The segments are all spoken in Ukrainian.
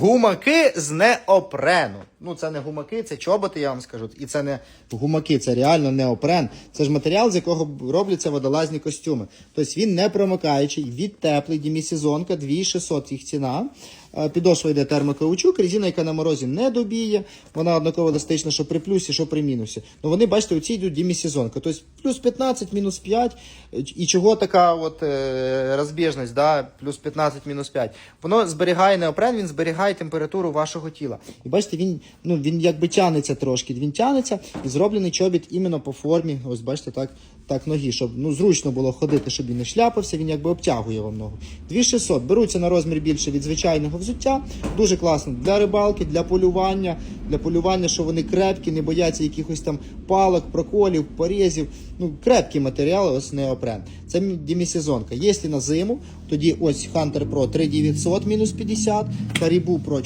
Гумаки з неопрену. Ну, це не гумаки, це чоботи, я вам скажу. І це не гумаки, це реально неопрен. Це ж матеріал, з якого робляться водолазні костюми. Тобто він не промикаючий, від теплий, демісезонка, 2600 їх ціна. Е, Підошва йде термокаучук, резина, яка на морозі не добіє. Вона однаково еластична, що при плюсі, що при мінусі. Ну вони, бачите, оці йдуть демісезонка. Тобто плюс 15, мінус 5. І чого така от е, розбіжність, да? плюс 15, мінус 5. Воно зберігає неопрен, він зберігає температуру вашого тіла. І бачите, він, ну, він якби тянеться трошки. Він тянеться і зроблений чобіт іменно по формі. Ось бачите, так, так ноги, щоб ну, зручно було ходити, щоб він не шляпався, він якби обтягує вам ногу. 2600 беруться на розмір більше від звичайного взуття. Дуже класно для рибалки, для полювання, для полювання, що вони крепкі, не бояться якихось там палок, проколів, порізів. Ну, крепкі матеріали, ось неопрен. Це демісезонка. Якщо на зиму, тоді ось Hunter Pro 3900 мінус 50, Caribou Pro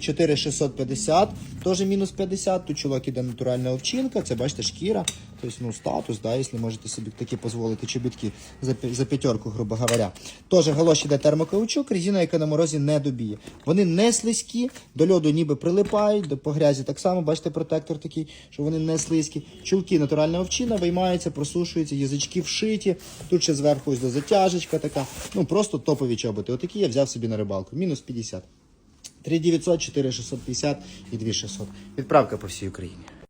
4650, теж мінус 50. Тут чолок іде натуральна овчинка, це бачите шкіра. Тобто, ну, статус, да, якщо можете собі такі дозволити чобітки за, за п'ятерку, грубо говоря. Теж галоші йде термокаучук, резина, яка на морозі не добіє. Вони не слизькі, до льоду ніби прилипають, до по грязі так само, бачите, протектор такий, що вони не слизькі. Чулки натуральна овчина, виймаються, просушуються, язички вшиті. Тут ще зверху ось до затяжечка така. Ну просто топові чоботи. Отакі я взяв собі на рибалку. Мінус 50. 3900, 4650 і 2600. Відправка по всій Україні.